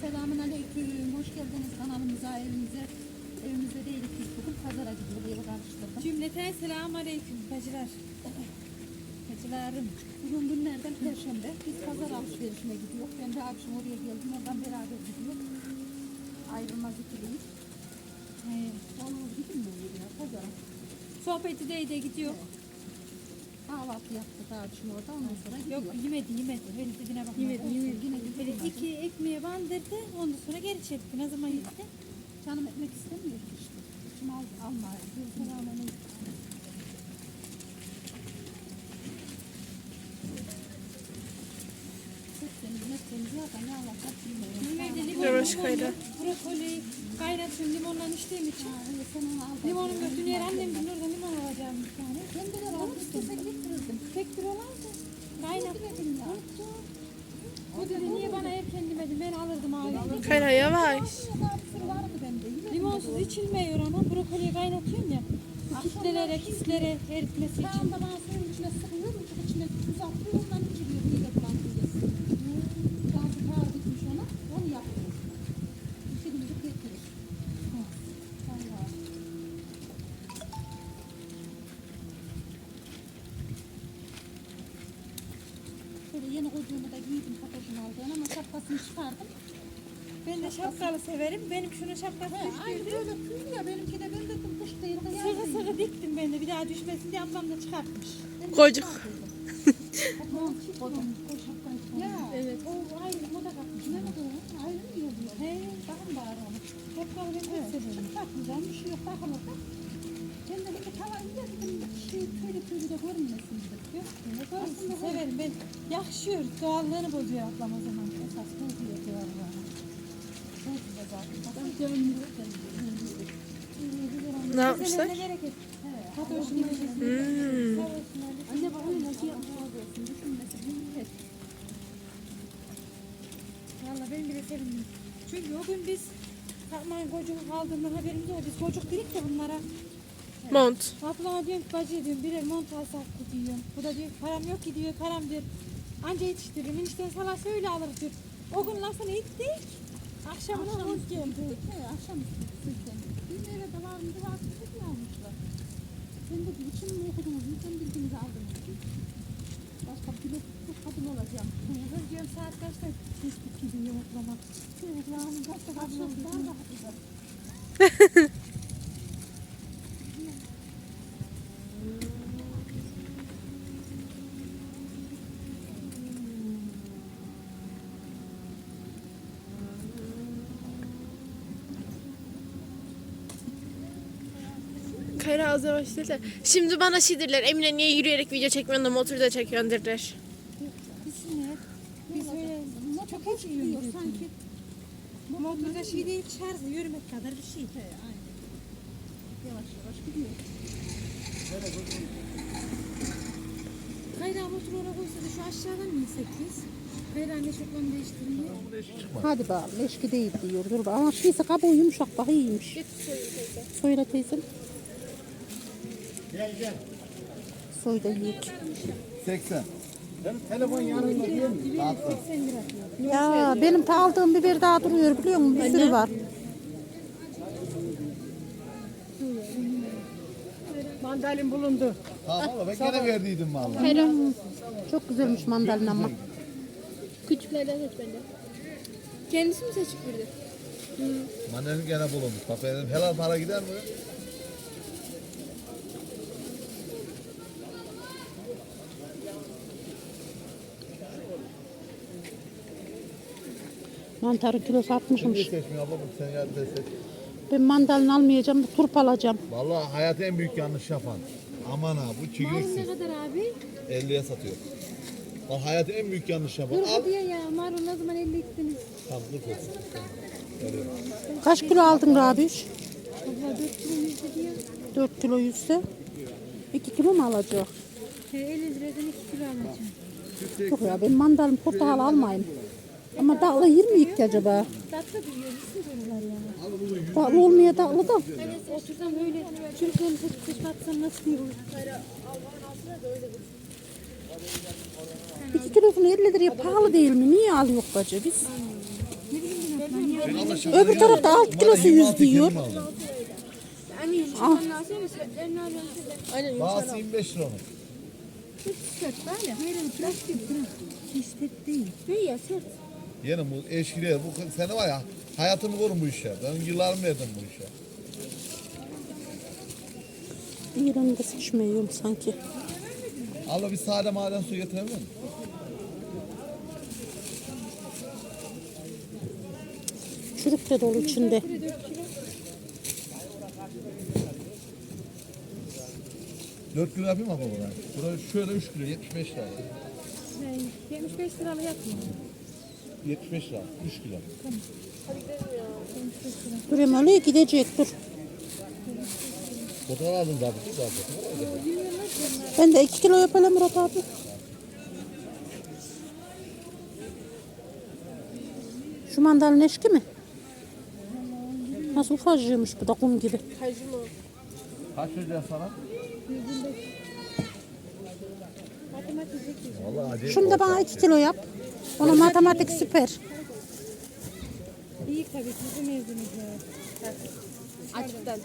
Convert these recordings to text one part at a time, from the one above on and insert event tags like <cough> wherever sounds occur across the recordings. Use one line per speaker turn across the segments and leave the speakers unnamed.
Selamun aleyküm. Hoş geldiniz kanalımıza, evimize. Evimizde değiliz biz bugün. Pazara gidiyoruz. Evi karıştırdım.
Cümleten selamun aleyküm bacılar.
Bacılarım. Bugün günlerden perşembe. Biz pazar alışverişine gidiyoruz. Ben de akşam oraya geldim. Oradan beraber gidiyoruz. Ayrılmaz ikiliyiz. Ee, yalnız gidin mi ya pazara?
Sohbeti de gidiyor.
Kahvaltı yaptık akşam orada. Ondan sonra
Yok yemedi yemedi. Öyle dediğine bakma.
Yemedi, yemedi. Yine
Böyle
gidiyoruz.
iki ekmeğe bandırdı. Ondan sonra geri çekti. Ne zaman gitti?
Canım ekmek istemiyor ki işte. Şimdi al, alma. Bir selamun aleyküm. Hepsini, hepsini zaten ne alacak bilmiyorum.
Nerede limon,
Yavaş
limon,
kayra.
brokoli kaynatıyorum limonla içtiğim için.
Ha, evet, sen onu al.
Limonun götünü yer annem gün orada limon alacağım bir tane.
Kendileri alıp istesek getirirdim.
Tek bir olan da kaynat.
Getirirdim ya.
O dedi niye bana erken demedin ben alırdım abi.
Kayra yavaş.
Limonsuz içilmiyor ama brokoliyi kaynatıyorsun ya. Kitlelere, kislere eritmesi için.
Sağında ben suyun içine sıkıyorum. Çok içine tuz atıyor. Ondan içiriyor. Mide bulandırıyorsun. Gazı kağıt bitmiş ona. Onu yapıyor. İşini gidip getirir. Allah. Şöyle yeni kocuğumu da giydim Fatoş'un aldığını ama şapkasını çıkardım.
Ben de şapkalı severim. Benim şunun şapkası
He, aynı böyle tüy ya benimki de ben de kış değil de
Sıkı sıkı diktim ben de bir daha düşmesin diye ablam da çıkartmış.
Kocuk. <laughs>
Ya evet. O ayrı moda katmış. Ne moda? Ayrı mı oluyor? He, bakın bari onu. Evet.
severim.
Çok takmayacağım. Bir şey yok. Takılır da. Ben de bir tava dedim. Şey tüylü tüylü de görünmesin dedik. Yok.
Aslında severim ben. Yakışıyor. Doğallığını bozuyor ablam o zaman.
Esas bu diye diyorlar. Bu diye zaten. Bakın dönmüyor.
Ne yapmışlar? Hmm.
Valla ben bile sevindim. Çünkü o gün biz Takmayın kocuk aldığından haberimiz yok. Biz kocuk dedik ya bunlara.
Mont.
Ablama diyorum ki bacı diyorum birer mont alsak diyor. Bu da diyor param yok ki diyor param diyor. Anca yetiştiririm. Enişten sana söyle alır diyor. O gün lafını ettik.
Akşam
mont geldi.
He, akşam üstünden. Bir eve de var mıydı var mıydı ne almışlar. Ben de için mi okudunuz mu? Ben bildiğinizi aldınız. Başka çok kadın olacağım.
Diyorum saat kaçta tespit gidiyor yoklamak.
Allah'ım kaçta akşam daha <laughs>
az yavaş değil de. Şimdi bana şey derler. Emine niye yürüyerek video çekmiyorsun da motorda çekiyorsun derler.
Biz öyle
Çok hoş gidiyor sanki.
motorda şey değil şarjı yürümek kadar bir şey.
He, aynen. Yavaş yavaş gidiyor.
Kayra motor ona koysa da şu aşağıdan mı insek biz? Ver anne şoklarını değiştirmeye.
Hadi bakalım leşki değil diyor. Dur bak. Ama şeyse kabuğu yumuşak bak iyiymiş. Soyla teyzem.
Gel gel.
Soy da yiyek.
80. Benim telefon yanında değil mi? Tatlı.
Ya benim ta aldığım biber daha duruyor biliyor musun? Bir sürü var.
Mandalin bulundu.
Ha valla ben gene verdiydim valla.
Hmm, Çok güzelmiş mandalina ama.
Küçüklerden seç bence. Kendisi mi seçip verdi?
Mandalin gene bulunmuş. Bak ben dedim helal para gider mi?
Mantarın kilosu
Niye
60'mış.
seçmiyor abla bu sen yardım seç.
Ben mandalina almayacağım da turp alacağım.
Valla hayatı en büyük yanlış yapan. Aman ha bu
Marul ne kadar abi?
50'ye satıyor. Bak hayatı en büyük yanlış yapan.
Dur
Al.
hadi ya marul ne zaman 50 gittiniz?
Tamam dur koysun.
Kaç kilo aldın Rabiş?
Abla 4 kilo 100 diyor.
4 kilo yüzse. 2 kilo mu alacak?
He 50 liradan 2 kilo alacağım.
Yok ya ben mandalina portakal almayayım. Ama dağlı yer mi ki acaba?
Tatlı biliyor musun bunlar ya?
Dağlı olmaya dağlı da.
Hani otursam öyle çürüklerini seçip seçip atsam nasıl olur?
2 kilosunu 50 liraya pahalı değil mi? Niye alıyor bacı biz? Öbür tarafta 6 kilosu 100 diyor.
Anne yumurtadan lazım mı? Yumurtadan.
Bazısı 25 lira onun.
Sert böyle.
Değil.
Ya sert?
Yeğenim bu eşkiliye bu sene var ya hayatımı korun bu işe. Ben yıllarımı verdim bu işe.
İran'da seçmiyorum sanki.
Abla bir sade maden suyu getirebilir misin?
Çürük de dolu içinde.
Dört kilo yapayım mı abla buna? Buraya şöyle 3 kilo 75 lira.
75 liralı yapmıyor.
75 lira 3 kilo.
Dur öyle gidecek dur.
Fotoğraf aldım daha bir zaten.
Ben de 2 kilo yapalım Murat abi. Şu mandalin eşki mi? Nasıl ufacıymış bu da kum gibi.
Kaç vereceğiz sana? Vallahi acayip.
Şunu da bana 2 kilo yap. Ona matematik süper.
İyi tabii bizim evimiz ya.
Açıktan.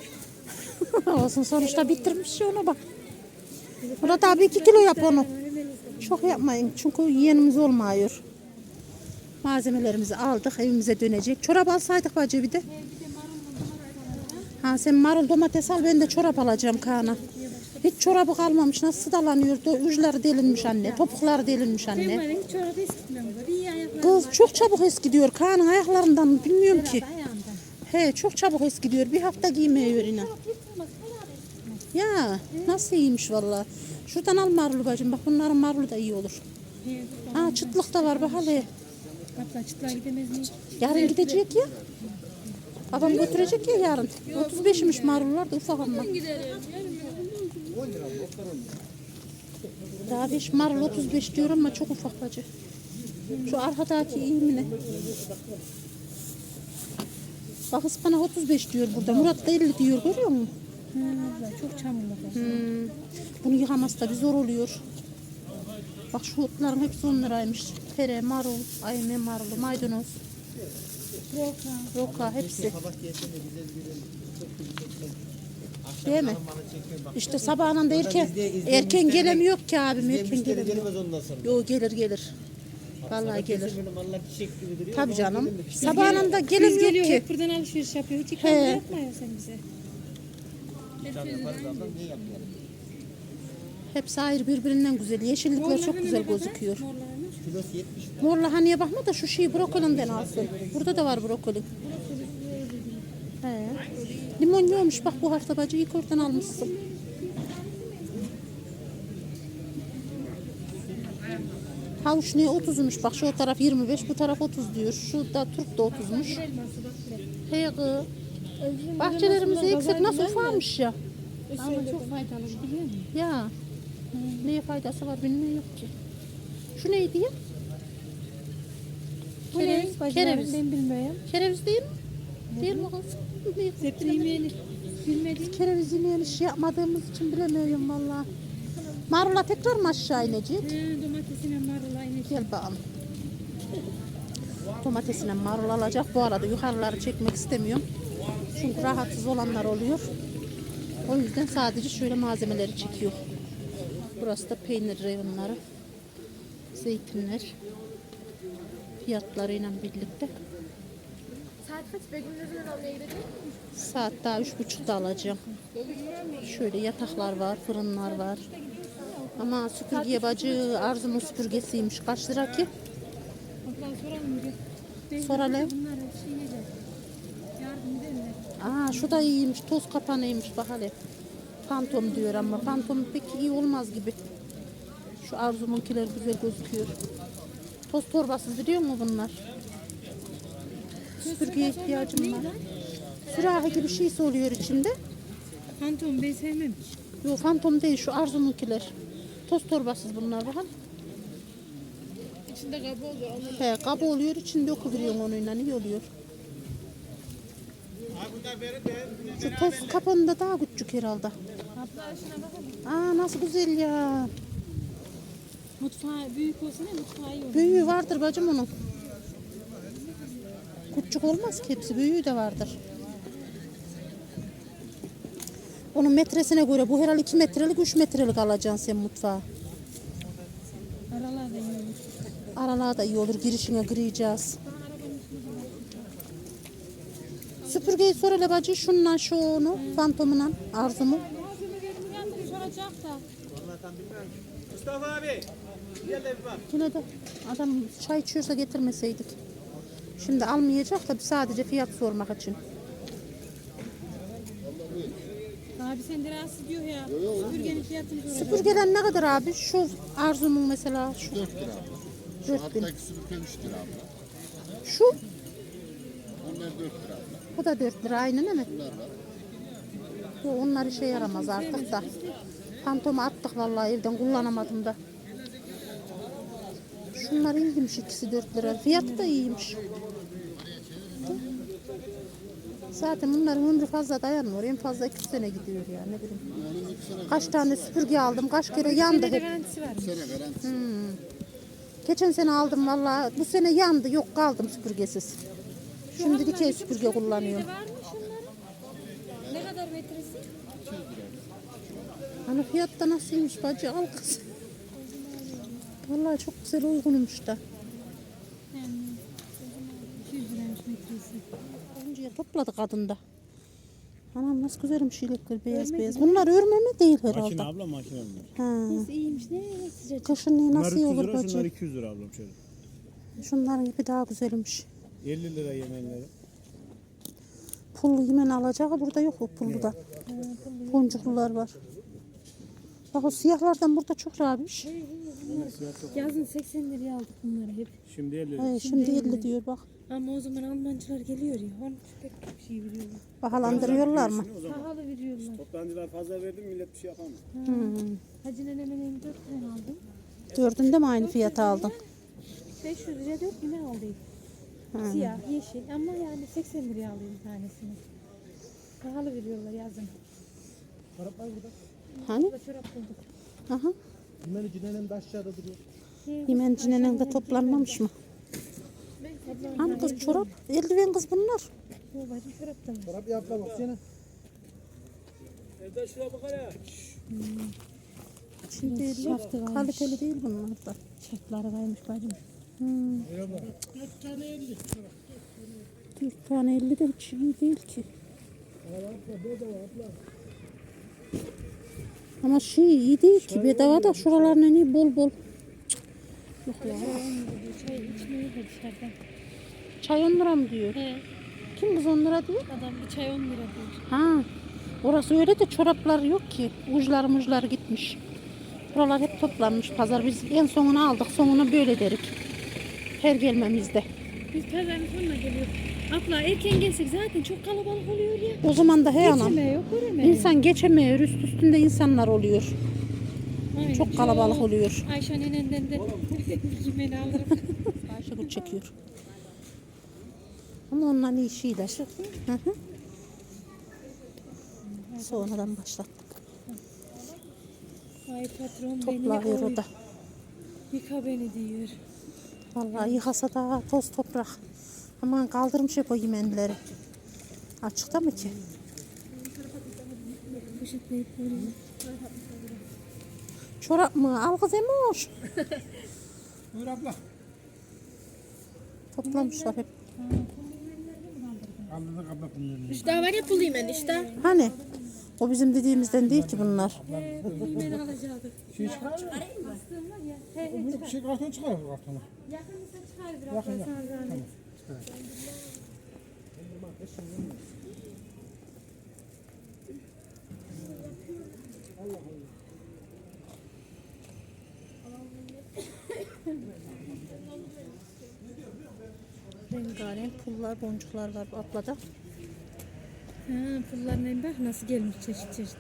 <laughs>
Olsun sonuçta bitirmiş ya ona bak. Murat abi 2 kilo yap onu. Çok yapmayın çünkü yeğenimiz olmuyor. Malzemelerimizi aldık evimize dönecek. Çorap alsaydık bacı bir de. Ha sen marul domates al ben de çorap alacağım Kaan'a. Hiç çorabı kalmamış. Nasıl dalanıyor? Do- Uçları delinmiş anne. Topukları delinmiş anne.
Benim çorabı eskitmem var. İyi ayaklar
Kız çok çabuk eskidiyor. Kaan'ın ayaklarından bilmiyorum ki. He çok çabuk eskidiyor. Bir hafta giymeye inan. Ya nasıl iyiymiş valla. Şuradan al marulu bacım. Bak bunların marulu da iyi olur. Ha çıtlık da var bak hele.
Abla çıtlığa gidemez miyiz?
Yarın gidecek ya. Adam götürecek ya yarın. 35'miş marullar da ufak ama. Daha beş marul 35 diyor ama çok ufak bacı. Şu arkadaki iyi mi ne? Bak ıspanak 35 diyor burada. Murat da 50 diyor görüyor musun?
Abla çok çamurlu.
Hmm. Bunu yıkaması da bir zor oluyor. Bak şu otların hepsi 10 liraymış. Tere, marul, ayme marulu, maydanoz,
Roka.
roka hepsi. Değil mi? İşte sabahından da erken, erken gelemiyor ki abim. Erken gelemiyor.
Ondan sonra.
Yo gelir gelir. Vallahi gelir.
Çiçek gibi duruyor.
Tabii canım. Sabahından da
Biz
gelemiyor
geliyor
ki.
hep buradan alışveriş yapıyor. Hiç
He.
ikram yapma ya sen bize.
Hepsi ayrı birbirinden güzel. Yeşillikler çok güzel gözüküyor.
Kilosu 70
Mor lahaneye bakma da şu şeyi brokolinden alsın. Burada da var brokoli. Limon yiyormuş bak bu hafta bacı ilk oradan almışsın. Havuç ne 30'muş bak şu taraf 25 bu taraf 30 diyor. Şu da turp da 30'muş. He kız. Bahçelerimizi eksik nasıl ufamış ya.
Ama çok faydalı biliyor musun?
Ya. Neye faydası var bilmiyorum yok ki. Şu neydi ya?
Bu ne?
Kereviz, kereviz.
Ben bilmiyorum.
Kereviz değil mi? Değil mi kız?
Yemeğini bilmediğim.
Kereviz yemeğini şey yapmadığımız için bilemiyorum valla. Marula tekrar mı aşağı inecek?
He, domatesine marul aynı.
Gel bakalım. Domatesine marul alacak. Bu arada yukarıları çekmek istemiyorum. Çünkü rahatsız olanlar oluyor. O yüzden sadece şöyle malzemeleri çekiyor. Burası da peynir reyonları. Zeytinler. Fiyatlarıyla birlikte.
Saat kaç? Begüm ne zaman almaya gidecek?
Saat daha üç buçukta alacağım. Şöyle yataklar var, fırınlar var. Ama süpürge bacı Arzu'nun süpürgesiymiş. Kaç lira ki?
Abla soralım bir. Ben
Soralım.
Bunlar şey yiyecek. Yardım edenler.
Aa şu da iyiymiş. Toz kapanıymış bak hele. Pantom diyor ama pantom pek iyi olmaz gibi. Şu Arzu'nunkiler güzel gözüküyor. Toz torbası biliyor musun bunlar? Süpürgeye ihtiyacım var. Sürahi gibi şey oluyor içinde.
Fantom ben sevmem.
Yok fantom değil şu Arzu'nunkiler. Toz torbasız bunlar bakın.
İçinde kabı oluyor.
He kabı oluyor içinde okuveriyorsun onunla iyi oluyor. Şu toz kapanında daha küçük herhalde. Aa nasıl güzel ya.
Mutfağı büyük olsun ya mutfağı iyi olur.
Büyüğü vardır bacım onun. Küçük olmaz ki hepsi büyüğü de vardır. Onun metresine göre bu herhalde 2 metrelik 3 metrelik alacaksın sen mutfağa.
Aralarda yiyor.
Aralığa da iyi olur girişine gireceğiz. Süpürgeyi sor hele bacı şundan şu onu fantomundan arzumu.
Da.
Mustafa abi. Gel de bir bak.
Yine de adam çay içiyorsa getirmeseydik. Şimdi almayacak da sadece fiyat sormak için.
Abi sen de rahatsız diyor ya. Süpürgenin fiyatını soracak.
Süpürgeden ne kadar abi? Şu arzumun mesela şu
4 lira abla. Şu
4000.
alttaki süpürge 3 lira abla.
Şu
Onlar 4 lira abla.
bu da 4 lira aynı değil mi?
Bunlar var.
Yo, onlar işe yaramaz artık da. Fantomu attık vallahi evden kullanamadım da. Şunlar iyiymiş ikisi 4 lira. Fiyatı da iyiymiş. Zaten bunların ömrü fazla dayanmıyor. En fazla 2 sene gidiyor ya ne bileyim.
Onun 2 sene,
Kaç tane süpürge aldım, kaç kere yandı hep.
Garantisi.
Geçen sene aldım vallahi. Bu sene yandı, yok kaldım süpürgesiz. Şimdi dikey süpürge kullanıyorum.
Var mı şunların? Ne kadar metresi?
Hani fiyat da nasılmış bacı al kız. Vallahi çok güzel uygunmuş da.
Yani 200 liraymış metresi.
Önce topladı kadında. Anam nasıl güzelmiş ilikler beyaz beyaz. Bunlar örme mi değil herhalde.
Makine abla makine bunlar.
Ha.
Nasıl iyiymiş ne sıcacık.
Kışın ne nasıl
300
iyi olur
lira, şunlar
bacı.
200 lira ablam şöyle.
Şunların ipi daha güzelmiş.
50 lira yemenleri.
Pullu yemen alacağı burada yok o pullu da. Boncuklular var. Bak o siyahlardan burada çok rahatmış.
Yazın 80 liraya aldık bunları hep.
Şimdi 50 lira.
He, şimdi 50 diyor bak.
Ama o zaman Almancılar geliyor ya. Onun için pek bir şey veriyorlar.
Bahalandırıyorlar mı?
Pahalı veriyorlar.
Toptancılar fazla verdi millet bir şey yapamıyor.
Hmm.
Hacı nenemin 24 tane aldım.
Dördünde mi aynı fiyata aldın?
500 liraya 4 güne aldım. Siyah, yeşil ama yani 80 liraya alıyorum tanesini. Pahalı veriyorlar yazın.
Hani?
Burada çorap bulduk.
Aha.
Hemen cünenem de aşağıda duruyor.
Yemencinin de toplanmamış mı? Hani kız çorap, eldiven kız bunlar.
Bacım çorap da var.
Çorap yapma bak sana.
Şimdi
Şaftı varmış.
kaliteli değil bunlar da.
Çorapları varmış bacım.
Hmm. Dört tane elli de hiç iyi değil ki. Ama şey iyi değil ki bedava da şuralarına ne bol bol. Yok ya.
Çay içmeyi de dışarıdan.
Çay 10 lira mı diyor?
He.
Kim kız 10 lira diyor?
Adam bir çay 10 lira diyor.
Ha. Orası öyle de çoraplar yok ki. Uçlar muçlar gitmiş. Buralar hep toplanmış pazar. Biz en sonunu aldık. Sonunu böyle derik. Her gelmemizde.
Biz pazarın sonuna geliyor. Abla erken gelsek zaten çok kalabalık oluyor ya.
O zaman da he anam.
Geçeme yok göreme.
İnsan geçemiyor. Üst üstünde insanlar oluyor.
Aynen,
Çok kalabalık oluyor.
Ayşe nenenden de <laughs> yemeğini alırım.
Ayşegül çekiyor. Ama onların iyi. Hı hı. Sonradan başlattık.
Ay patron beni
Toplanıyor o
oy,
da.
yıka beni diyor.
Vallahi yıkasa da toz toprak. Aman kaldırmış hep o yemenleri. Açıkta mı ki? Çorap mı? Al kız Emoş. <laughs>
Buyur abla.
Toplamışlar hep.
Kaldırdık abla bunları.
İşte var ya pul yemen işte.
Hani? O bizim dediğimizden değil ki bunlar.
Yemeğini alacaktık.
Şey çıkar mı?
Bastığım var ya. He he.
Bir şey karton çıkar kartonu.
Yakınsa çıkar biraz sana zahmet.
Rengarenk pullar, boncuklar var ablada.
Ha, pullarına bak nasıl gelmiş çeşit çeşit.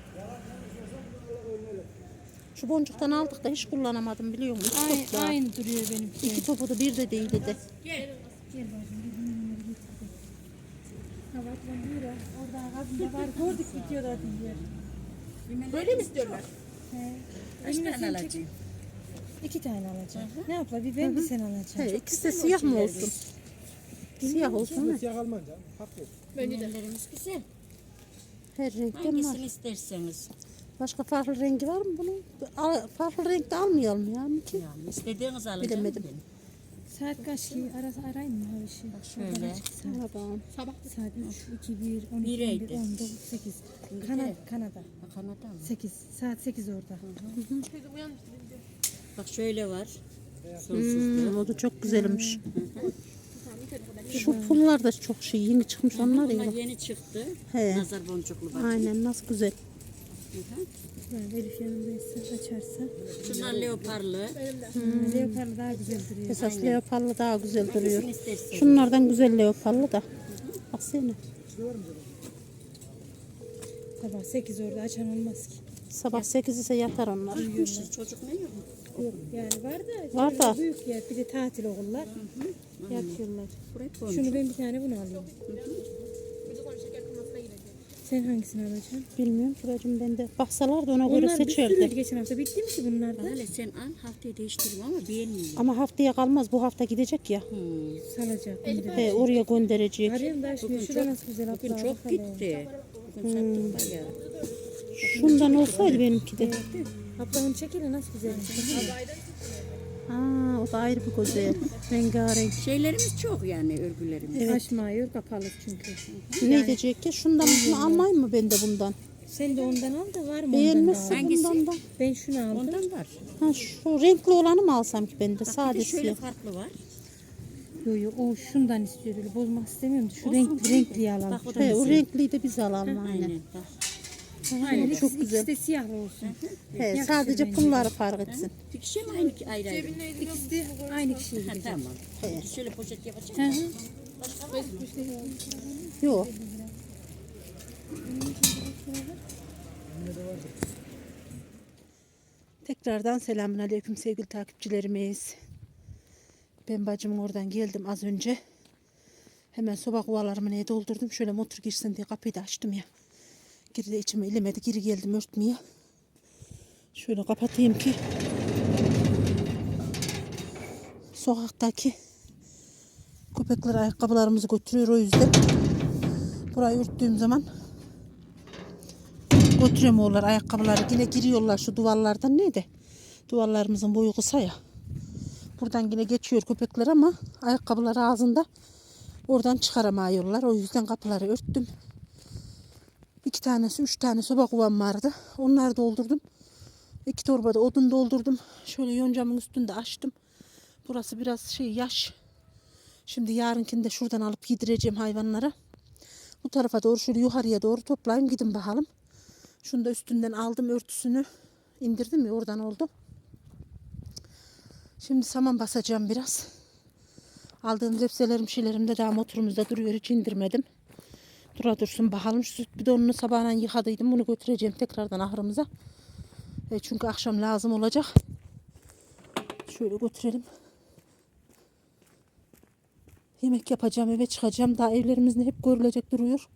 Şu boncuktan aldık da hiç kullanamadım biliyor musun?
Aynı, aynı duruyor benim.
İki topu da bir de değildi de.
Gel numaraları getirdim. Ha bak ben buyur ha. Orada kadında var gördük videoda diyor.
Böyle mi istiyorlar?
Kaç tane alacaksın? İki tane alacağım. Ne yapalım? Bir ben bir sen alacaksın.
He, ikisi de siyah mı olsun? Siyah olsun mu?
Siyah almanca. Haklı.
Yemenlerimiz güzel.
Her renkten var.
Hangisini isterseniz.
Başka farklı rengi var mı bunun? Al- Farklı renkte almayalım ki.
Yani istediğiniz alacağım.
Bilemedim.
Saat kaç ki? Arası arayın mı abi şey?
Şöyle.
Tamam.
Saat 3, 2, 1, 12,
Bireydi.
11, 19, 8.
İngiltere.
Kanada, Kanada.
Ha, Kanada mı?
8. Saat 8 orada.
Bak şöyle var.
Hmm, o da çok güzelmiş. Şu pullar da çok şey yeni çıkmış onlar ya.
Bunlar yeni çıktı.
He.
Nazar boncuklu bak.
Aynen nasıl güzel.
Yani Elif yanındaysa açarsa.
Şunlar leoparlı.
Hmm. Leoparlı daha güzel duruyor.
Esas leoparlı daha güzel duruyor. Şunlardan güzel leoparlı da. Baksana.
Sabah 8 orada açan olmaz ki.
Sabah 8 ise yatar onlar.
Siz çocuk ne yok?
Yok yani var da.
Var da.
Büyük yer. Bir de tatil okullar. Yatıyorlar. Şunu ben bir tane bunu alayım. Sen hangisini alacaksın?
Bilmiyorum Turacığım ben de. Baksalar da ona göre
Onlar bir sürüydü
seçerdi.
geçen hafta. Bitti mi ki bunlar da?
Hele sen al haftaya değiştiririm ama beğenmiyorum.
Ama haftaya kalmaz. Bu hafta gidecek ya.
Hmm.
Salacak. bunu da.
He, oraya gönderecek.
Arıyorum da şimdi şurada nasıl güzel
Bugün
abla.
çok gitti. Bugün sattık bayağı.
Şundan olsaydı benimki de.
Abla onu çekelim nasıl güzel.
Aa, o da ayrı bir güzel. Rengarenk.
Şeylerimiz çok yani örgülerimiz.
Açmıyor kapalı çünkü.
Ne diyecek ki? Şundan bunu almayayım mı ben de bundan?
Sen de ondan al da var mı
Beğenmezse.
Hangisi?
bundan da.
Ben şunu aldım.
Ondan var.
Ha, şu renkli olanı mı alsam ki ben de
Bak bir de
sade
şöyle farklı var.
Yo yo o şundan istiyor öyle bozmak istemiyorum. Şu
Olsun, mi?
renkli alalım.
Bak o da
He, o renkliyi de biz alalım aynen.
Aynen.
Aynen
çok güzel.
İkisi de siyah olsun.
He,
Yakışır
sadece
bence.
pulları fark etsin.
İkisi mi aynı ayrı ayrı?
İkisi de aynı kişiye
Ha,
gidecek.
tamam. Şöyle poşet yapacağım.
Hı hı.
Yok. Tekrardan selamünaleyküm sevgili takipçilerimiz. Ben bacımın oradan geldim az önce. Hemen soba kovalarımı neye doldurdum. Şöyle motor girsin diye kapıyı da açtım ya. Geri de içime ilemedi. Geri geldim örtmeye. Şöyle kapatayım ki sokaktaki köpekler ayakkabılarımızı götürüyor o yüzden. Burayı örttüğüm zaman götüremiyorlar ayakkabıları. Yine giriyorlar şu duvarlardan neydi? Duvarlarımızın boyu kısa ya. Buradan yine geçiyor köpekler ama ayakkabıları ağzında oradan çıkaramıyorlar. O yüzden kapıları örttüm. İki tanesi, üç tane soba kovam vardı. Onları doldurdum. İki torbada odun doldurdum. Şöyle yoncamın üstünde açtım. Burası biraz şey yaş. Şimdi yarınkini de şuradan alıp yedireceğim hayvanlara. Bu tarafa doğru şöyle yukarıya doğru toplayayım gidin bakalım. Şunu da üstünden aldım örtüsünü indirdim ya oradan oldu. Şimdi saman basacağım biraz. Aldığım zepselerim şeylerim de daha motorumuzda duruyor hiç indirmedim. Dura dursun bakalım şu süt bidonunu sabahına yıkadıydım bunu götüreceğim tekrardan ahırımıza. E çünkü akşam lazım olacak. Şöyle götürelim. Yemek yapacağım eve çıkacağım. Daha evlerimizde hep görülecek duruyor.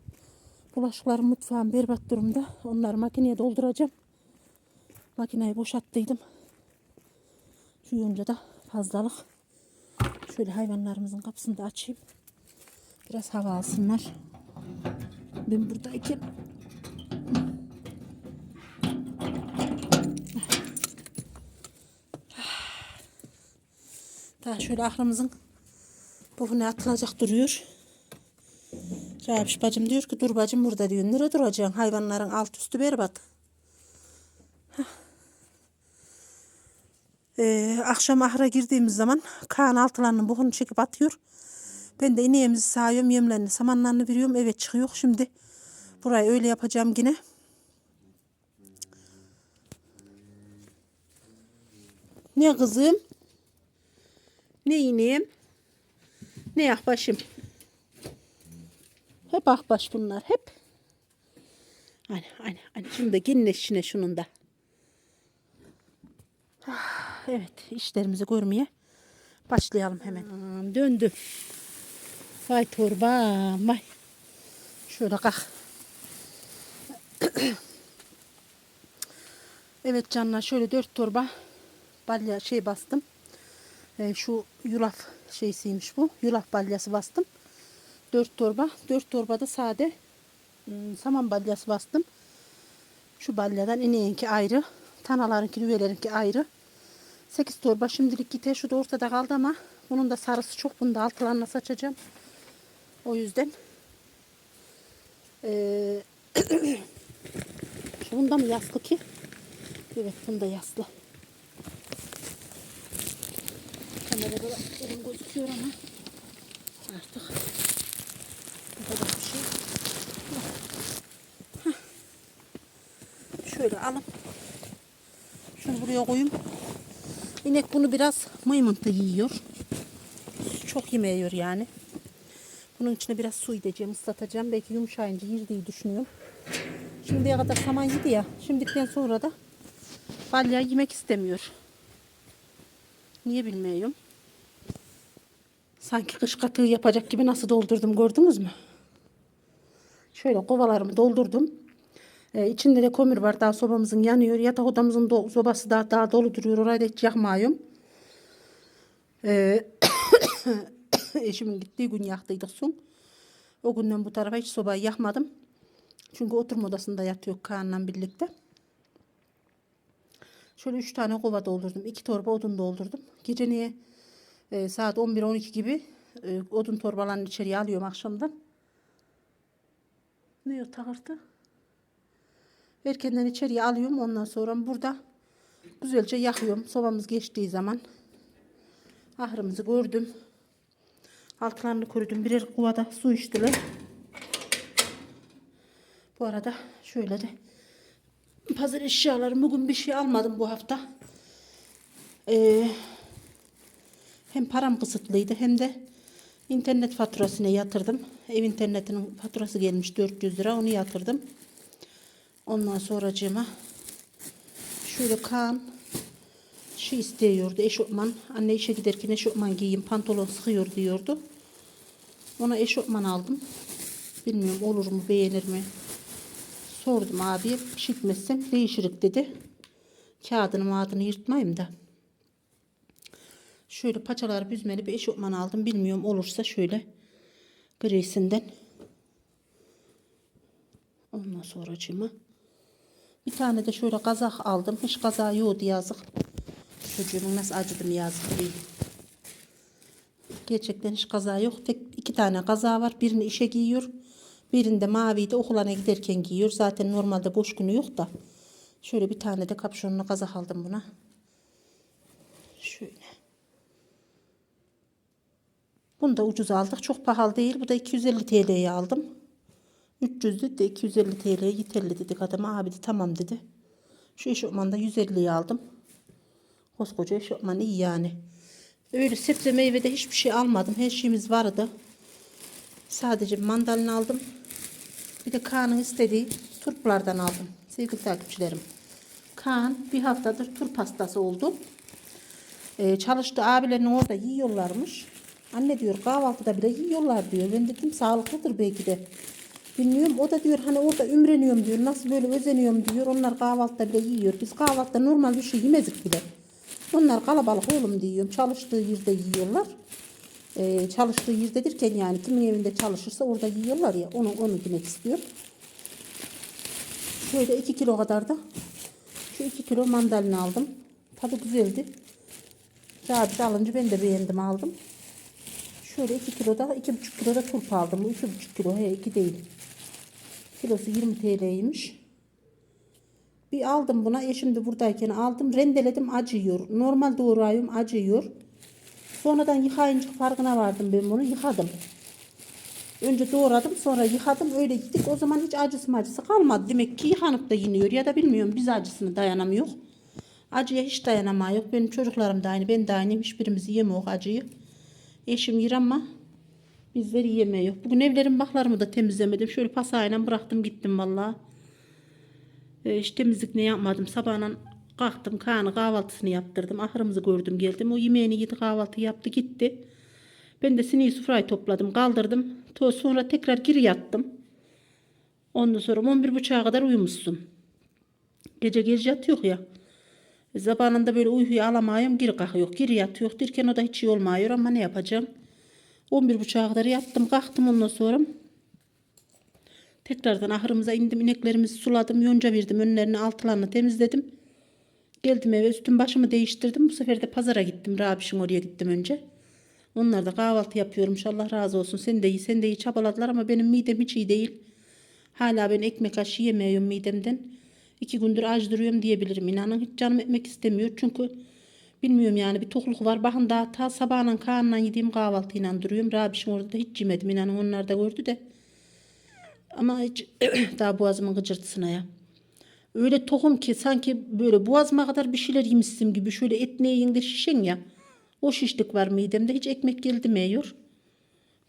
Bulaşıklarım mutfağım berbat durumda. Onları makineye dolduracağım. Makineyi boşalttıydım. Şu yonca da fazlalık. Şöyle hayvanlarımızın kapısını da açayım. Biraz hava alsınlar. Ben buradayken daha şöyle aklımızın bugüne atılacak duruyor. Rabiş bacım diyor ki dur bacım burada diyor. Nereye duracaksın? Hayvanların alt üstü berbat. Ee, akşam ahıra girdiğimiz zaman Kaan altılarının bokunu çekip atıyor. Ben de ineğimizi sağıyorum, yemlerini, samanlarını veriyorum. Evet çıkıyor. Şimdi burayı öyle yapacağım yine. Ne kızım? Ne ineğim? Ne akbaşım? Hep akbaş bunlar hep. Hani hani hani şunu da gelin eşine şunun da. Ah, Evet işlerimizi görmeye başlayalım hemen. Aa, Döndü. Vay torbam vay. Şöyle kalk. <clears throat> evet canlar şöyle dört torba balya şey bastım. Ee, şu yulaf şeysiymiş bu. Yulaf balyası bastım. 4 torba. 4 torbada sade ım, saman balyası bastım. Şu balyadan ineğinki ayrı. Tanalarınki, nüvelerinki ayrı. 8 torba şimdilik gite. Şu da ortada kaldı ama bunun da sarısı çok. Bunu da altılarına saçacağım. O yüzden <clears throat> şu bunda mı yaslı ki? Evet bunda yaslı. Kamerada da elim gözüküyor ama artık bu kadar bir şey. Şöyle alıp şunu buraya koyayım. İnek bunu biraz mıymıntı yiyor. Çok yemeyiyor yani. Bunun içine biraz su edeceğim, ıslatacağım. Belki yumuşayınca yer diye düşünüyorum. Şimdiye kadar saman yedi ya. Şimdikten sonra da balya yemek istemiyor. Niye bilmiyorum. Sanki kış katığı yapacak gibi nasıl doldurdum gördünüz mü? Şöyle kovalarımı doldurdum. Ee, içinde de kömür var. Daha sobamızın yanıyor. Yatak odamızın do- sobası da daha dolu duruyor. Orayı da hiç yakmıyorum. Ee, <laughs> eşimin gittiği gün yaktıydık son. O günden bu tarafa hiç sobayı yakmadım. Çünkü oturma odasında yatıyor Kaan'la birlikte. Şöyle üç tane kova doldurdum. iki torba odun doldurdum. Gece niye e, saat 11-12 gibi e, odun torbalarını içeriye alıyorum akşamdan. Ne o takırtı? Erkenden içeriye alıyorum. Ondan sonra burada güzelce yakıyorum. Sobamız geçtiği zaman. Ahırımızı gördüm. Altlarını kurudum. Birer kovada su içtiler. Bu arada şöyle de pazar eşyalarım bugün bir şey almadım bu hafta. Ee, hem param kısıtlıydı hem de internet faturasına yatırdım. Ev internetinin faturası gelmiş 400 lira onu yatırdım. Ondan sonracığıma şöyle Kaan şey istiyordu eşofman. Anne işe giderken eşofman giyeyim pantolon sıkıyor diyordu. Ona eşofman aldım. Bilmiyorum olur mu beğenir mi? Sordum abiye pişirtmezsem değişirik dedi. Kağıdını mağdını yırtmayayım da. Şöyle paçalar büzmeli bir eşofman aldım. Bilmiyorum olursa şöyle grisinden. Ondan sonracığıma bir tane de şöyle kazak aldım. Hiç kazağı yoktu yazık. Çocuğumun nasıl acıdım yazık değil. Gerçekten hiç kaza yok. Tek iki tane kaza var. Birini işe giyiyor. Birinde maviydi okulana giderken giyiyor. Zaten normalde boş günü yok da. Şöyle bir tane de kapşonlu kazak aldım buna. Şöyle. Bunu da ucuz aldık. Çok pahalı değil. Bu da 250 TL'ye aldım. 300'lü de 250 TL'ye yeterli dedik adama. Abi de tamam dedi. Şu eşofmanı da 150'ye aldım. Koskoca eşofman iyi yani. Öyle sebze meyvede hiçbir şey almadım. Her şeyimiz vardı. Sadece mandalina aldım. Bir de Kaan'ın istediği turplardan aldım. Sevgili takipçilerim. Kaan bir haftadır turp hastası oldu. Ee, çalıştı abilerin orada yiyorlarmış. Anne diyor kahvaltıda bile yiyorlar diyor. Ben dedim sağlıklıdır belki de. Bilmiyorum o da diyor hani orada ümreniyorum diyor. Nasıl böyle özeniyorum diyor. Onlar kahvaltıda bile yiyor. Biz kahvaltıda normal bir şey yemezik bile. Onlar kalabalık oğlum diyorum. Çalıştığı yerde yiyorlar. Ee, çalıştığı yerde derken yani kimin evinde çalışırsa orada yiyorlar ya. Onu, onu demek istiyor. Şöyle 2 kilo kadar da şu 2 kilo mandalina aldım. Tadı güzeldi. Rabit alınca ben de beğendim aldım. Şöyle 2 kilo da 2,5 kilo da turp aldım. Bu 2,5 kilo he 2 değil. Kilosu 20 TL'ymiş. Bir aldım buna. Eşim de buradayken aldım. Rendeledim acıyor. Normal doğrayım acıyor. Sonradan yıkayınca farkına vardım ben bunu. Yıkadım. Önce doğradım sonra yıkadım öyle yedik. O zaman hiç acısı macısı kalmadı. Demek ki yıkanıp da yeniyor ya da bilmiyorum biz acısını dayanamıyor. Acıya hiç dayanamıyor. Benim çocuklarım da aynı ben de aynıyım. Hiçbirimiz yemiyor acıyı. Eşim yer ama bizler yiyemiyor. Bugün evlerin baklarımı da temizlemedim. Şöyle pasayla bıraktım gittim vallahi. E, hiç temizlik ne yapmadım. Sabahına kalktım Kaan'ı kahvaltısını yaptırdım. Ahırımızı gördüm geldim. O yemeğini yedi kahvaltı yaptı gitti. Ben de sineği sufrayı topladım kaldırdım. To sonra tekrar geri yattım. Ondan sonra 11.30'a kadar uyumuşsun. Gece gece yatıyor ya. Zamanında böyle uykuyu alamayım geri kalkıyor. Geri yatıyor derken o da hiç iyi olmuyor ama ne yapacağım. 11.30'a kadar yattım kalktım ondan sonra. Tekrardan ahırımıza indim ineklerimizi suladım yonca verdim önlerini altılarını temizledim. Geldim eve üstüm başımı değiştirdim. Bu sefer de pazara gittim. Rabiş'in oraya gittim önce. Onlar da kahvaltı yapıyormuş. Allah razı olsun. Sen de iyi, sen de iyi çabaladılar ama benim midem hiç iyi değil. Hala ben ekmek aşı yemiyorum midemden. İki gündür aç duruyorum diyebilirim. İnanın hiç canım ekmek istemiyor. Çünkü bilmiyorum yani bir tokluk var. Bakın daha ta sabahla kaanla yediğim kahvaltıyla duruyorum. Rabiş'in orada da hiç yemedim. İnanın onlar da gördü de. Ama hiç <clears throat> daha boğazımın gıcırtısına ya. Öyle tohum ki sanki böyle boğazıma kadar bir şeyler yemişsim gibi. Şöyle et ne yiyin de şişen ya. O şişlik var midemde. Hiç ekmek geldi mi.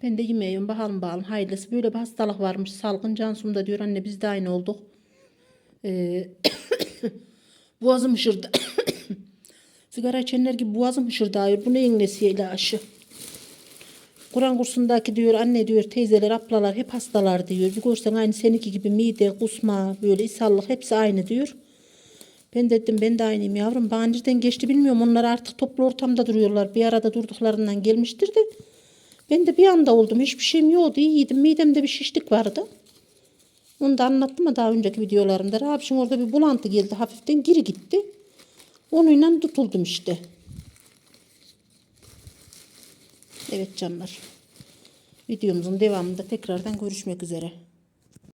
Ben de yemiyorum. Bakalım bakalım hayırlısı. Böyle bir hastalık varmış. Salgın Cansum da diyor anne biz de aynı olduk. Ee, <coughs> boğazım hışırdı. <coughs> Sigara içenler gibi boğazım hışırdağıyor. Bu neyin nesiyle aşı? Kur'an kursundaki diyor anne diyor teyzeler ablalar hep hastalar diyor. Bir görsen aynı seninki gibi mide, kusma, böyle ishallık hepsi aynı diyor. Ben dedim ben de aynıyım yavrum. Bana geçti bilmiyorum. Onlar artık toplu ortamda duruyorlar. Bir arada durduklarından gelmiştir de. Ben de bir anda oldum. Hiçbir şeyim yoktu. İyiydim. Midemde bir şişlik vardı. Onu da anlattım mı daha önceki videolarımda. Rabişim orada bir bulantı geldi. Hafiften geri gitti. Onunla tutuldum işte. Evet canlar. Videomuzun devamında tekrardan görüşmek üzere.